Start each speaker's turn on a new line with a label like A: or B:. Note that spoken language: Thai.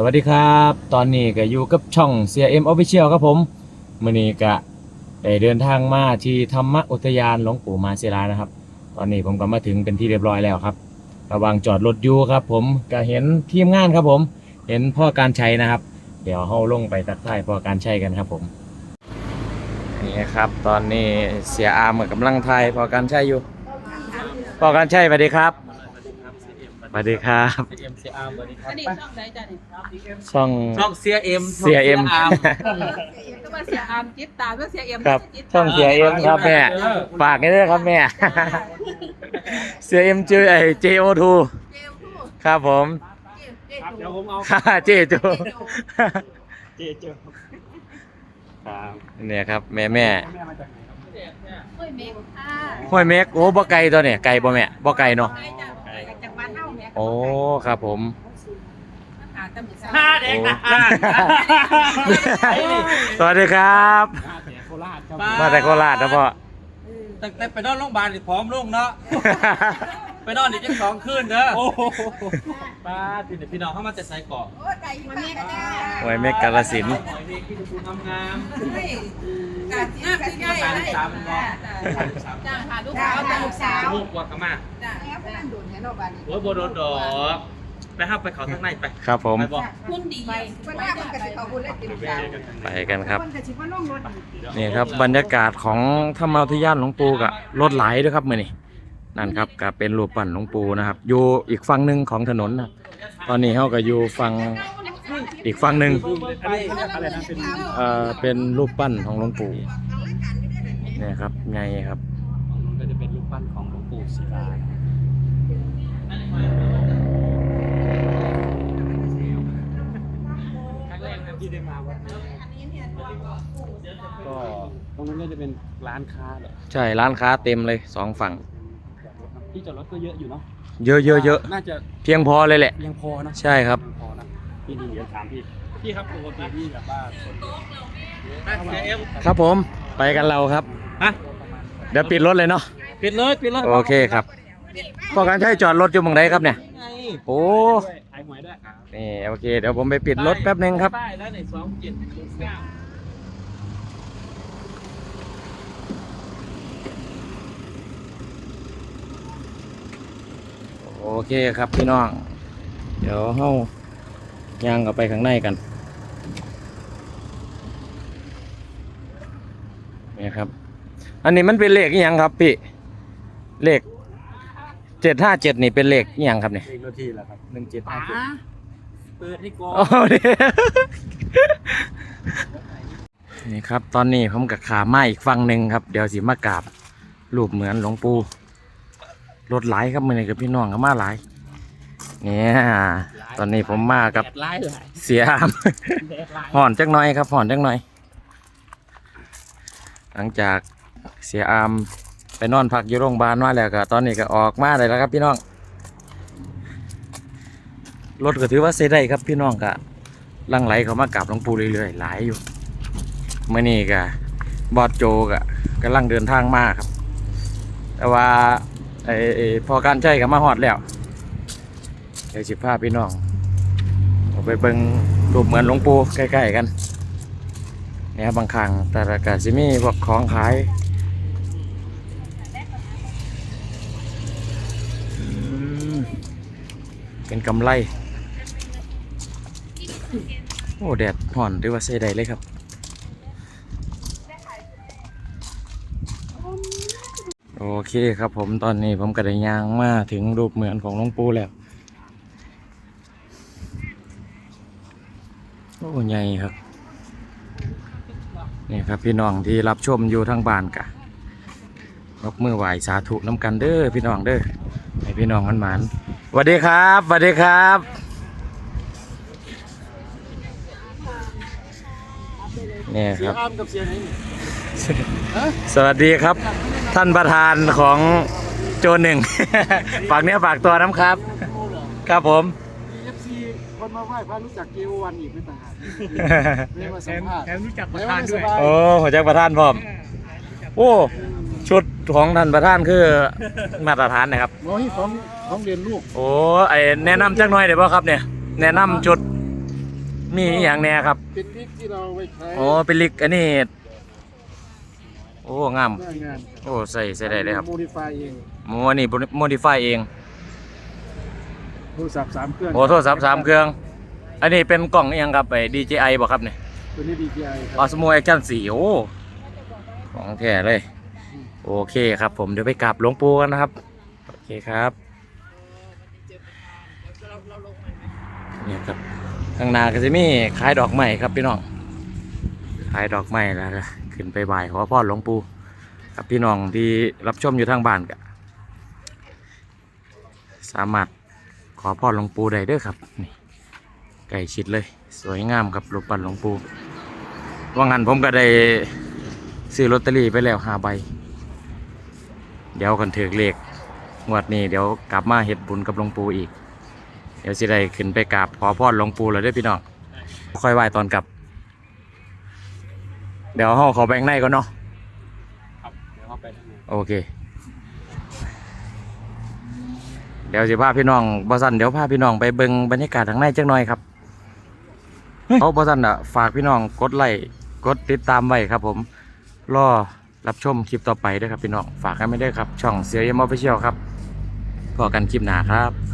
A: สวัสดีครับ ตอนนี้ก็อยู่กับช่อง CRM Official ครับผมมื่อนี้ก็ได้เดินทางมาที่ธรรมอุทยานหลวงปู่มาศิลานะครับ ตอนนี้ผมก็มาถึงเป็นที่เรียบร้อยแล้วครับ ระหว่างจอดรถอยู่ครับ ผมก็เห็นทีมงานครับผม เห็นพ่อการชัยนะครับ เดี๋ยวเฮาลงไปตักทายพ่อการชัยกันครับผมนี่ครับตอนนี้เสียอามกับกำลังทายพ่อการชัยอยู่พ่อการชัยสวัสดีครับ สวัสดีครับ
B: เอ็มซีอาร์สวัสดีครับ
C: อันนี้ช่องใดจ้ะนี่
A: ช่อง
B: ช่องเสียเอ็ม
A: เสียเอ็ม
C: ก็มาเสียอามจิตตามก็เสียเอ็ม
A: ครับ
C: จิตตาม
A: ช่องเสียเอ็มครับแม่ฝากให้ด้วยครับแม่เสียเอ็มชื่อไอ้ JO2
C: เจมส์ทู
A: ครับผม
C: เจมส์เจม
B: ครับ
C: ส์
B: เดี๋ยวผมเอา
A: ค่ะเจจู
B: เจเจอครับ
A: เนี่ยครับแม่แม่
B: แม่มาจากไหนครับ
C: ห้วยเมฆค่ะ
A: ห้วยเมกโอ้บ่ไก่ตัวเนี่ยไก่บ่แม่บ่ไก่เนาะ โอ้ครับผม
C: หาแตำรวจ
B: ห้าเด็กนะ
A: สวัสดีครับ
B: โคราชครับ
A: มาแต่โคราชนะพ่อ
D: ตั้งแต่ไปนอนโรงพยาบาลนี่พร้อมลงเนาะ ไปนอนอีกจังสองคืนเด้อ
B: โอ้โห
D: ป้าพี่เนี่ยพี่น้องเข้ามาแต่ไซเกาะ
C: โอ้ไก่มาแม่ก็ได้
A: ห้วยเมกกาลสินธุ์
D: หอยเมฆที่ดูงามงาม
C: การที่ง่ายคือง่ายเลยจ้าหาลูกสาวจ้าลูกสาว
D: ๆลูกกว่ากันมา
C: จ้า แล้วนั่นโดนแค่นอกบ้าน
D: โอ้ยโบโดนดอกไปห้าไปเขาทั้งในไป
A: ครับผม
D: ไปบอก
C: คุณดีไปวันหน้ามันก็สิเขาพูดเล่นเต็ม
A: ไปกันครับ
C: คนก็สิมาลงรถ
A: นี่ครับบรรยากาศของธรรมอุทยานหลวงปู่กับรถไหลด้วยครับมื่อนี้นั่นครับก็เป็นรูปปั้นหลวงปู่นะครับ อยู่อีกฝั่งหนึ่งของถนนนะตอนนี้เขาก็อยู่ฝั่งอีกฝั่งหนึ่ง
B: เป็น
A: เอ่อเป็นรูปปั้นของหลวงปู่เนี่ยครับไงครับ
B: ก็จะเป็นรูปปั้นของหลวงปู่ศิลา ครั้งแรกนะที่ได้มาวัดนี้ก็ตรงนั้นก็จะเป็นร้านค้าแหละ
A: ใช่ร้านค้าเต็มเลยสองฝั่ง
B: ที่จอดรถก็เยอะอยู่เนาะ
A: เยอะเยอะเยอะ
B: น่าจะ
A: เพียงพอเลยแหละ
B: ยังพอนะ
A: ใช่ครับ
B: ยังพอนะพี่นี่เดี๋ยวถามพี่พี่ครับปกติพี่แบบว่าคน
D: ไปเสียเอ็ม
A: ครับผมไปกันเราครับ
D: ฮะ
A: เดี๋ยวปิดรถเลยเนาะ
D: ปิดเลยปิดเลย
A: โอเคครับ พอการใช้จอดรถอยู่ตรงไหนครับเนี่ย
D: ไง
A: โอ้
B: ขายหวยด้วย
A: นี่โอเค เดี๋ยวผมไปปิดรถแป๊บนึงครับ
D: ป้ายแล้วในสองเจ็ดศูนย์เก้า
A: โอเคครับพี่น้อง เดี๋ยวเฮายางกับไปข้างในกันนี่ครับ อันนี้มันเป็นเลขอหยังครับพี่ เลข เจ็ดห้าเจ็ดนี่เป็นเลขอีหยังครับเนี่ย
B: เองนาทีแหละครับหนึ่งเจ็ด
D: ป๋าเปิดให้กอ
A: โอ้นี่นี่ครับ ตอนนี้ผมกับขามาอีกฝั่งหนึ่งครับ เดี๋ยวสิมากราบรูปเหมือนหลวงปู่รถไหลายครับมือนี้กับพี่น้องก็มาหลาย เนี่ย ตอนนี้ผมมากับ
D: แดดไล่หลาย
A: เสียอาม
D: แดดไล่
A: ห่อนจักหน่อยครับห่อนจักหน่อย หลังจากเสียอาม ไปนอนพักอยู่โรงพยาบาลมาแล้วก็ตอนนี้ก็ออกมาได้แล้วครับพี่น้อง รถก็ถือว่าเซได้ครับพี่น้องก็ลังไหลเขามากราบหลวงปู่เรื่อยๆหลายอยู่เมื่อนี้ก็บอดโจก็กำลังเดินทางมาครับ แต่ว่าไอ้ไอ้พอการใช้ก็มาฮอดแล้วเดี๋ยวสิพาพี่น้องออกไปเบิ่งรูปเหมือนหลวงปู่ใกล้ๆกันเนี่ยบางครั้งแต่ละกาสิมีพวกของขายอืม เป็นกำไร โอ้ แดดห่อนหรือว่าเสได้เลยครับ โอเคครับผมตอนนี้ผมก็ได้ย่างมาถึงรูปเหมือนของหลวงปู่แล้ว โอ้ใหญ่ครับนี่ครับพี่น้องที่รับชมอยู่ทางบ้านกะยกมือไหวสาธุน้ำกันเด้อพี่น้องเด้อให้พี่น้องมันหมาน สวัสดีครับสวัสดีครับนี่ครับ
B: อ้อมกับเสียไหนนี่
A: สวัสดีครับ ท่านประธานของโจหนึ่ง ฝากเนื้อฝากตัวน้ำครับ ครับผม
B: เอฟซีคนมาไหว้พระรู้จักเกววันอีกไม่ต่างหากเรียกว่าสัมภาษณ์ แถมรู้จักประธานด้วย
A: โอ้หัวใจกประธานพร้อม โอ้ชุดของท่านประธานคือมาตรฐานนะครับ
B: โอ้ยของ ของเรียนลูก
A: โอ้ไอแนะนำจักหน่อยได้ป่ะครับเนี่ยแนะนำชุดมีอหย่างแน่ครับ
B: เป็นพริกที่เราไว้ใช้
A: โอ้เป็นลิกอันนี้โอ้งาม
B: หน้างาน
A: โอ้ใส่ใส่ได้เลยครับ
B: โมดิฟายเอง
A: โมอันนี้โมดิฟายเอง
B: โทรศัพท์สามเครื่อง
A: โอ้โทรศัพท์สามเครื่อง อันนี้เป็นกล่องอิหยังครับไป DJI บ่ครับเนี่ย
B: ตัวนี้ DJI ค
A: อ
B: รั
A: อบสโมแอคชั่นสี่โอ้ของแท้เลย โอเคครับผมเดี๋ยวไปกราบหลวงปู่กันนะครับ โอเคครับ เนี่ยครับข้างหน้าก็จะมีขายดอกไม้ครับพี่น้องขายดอกไม้แล้วขึ้นไปไหว้ขอพรหลวงปู่ครับพี่น้องที่รับชมอยู่ทางบ้านก็สามารถขอพรหลวงปู่ได้เด้อครับนี่ใกล้ชิดเลย สวยงามครับรูปปั้นหลวงปู่ว่างั้นผมก็ได้ซื้อลอตเตอรี่ไปแล้วห้าใบ เดี๋ยวกันถือเลข งวดนี้เดี๋ยวกลับมาเฮ็ดบุญกับหลวงปู่อีก เดี๋ยวสิได้ขึ้นไปกราบขอพรหลวงปู่เลยเด้อพี่น้องค่อยไหว้ตอนกลับ เดี๋ยวห้องขอแบ่งในก่อนเนาะ
B: ครับเดี๋ยวเข้าไปทางไหน
A: โอเค เดี๋ยวสิพาพี่น้องบอสันเดี๋ยวพาพี่น้องไปเบิ่งบรรยากาศทางในจักหน่อยครับเอาบอสันอะฝากพี่น้องกดไลค์กดติดตามไว้ครับ ผมรอรับชมคลิปต่อไปด้วยครับพี่น้อง ฝากกันไม่ได้วยครับ ช่องเสียยมอฟฟิเชียลครับ พอกันคลิปหน้าครับ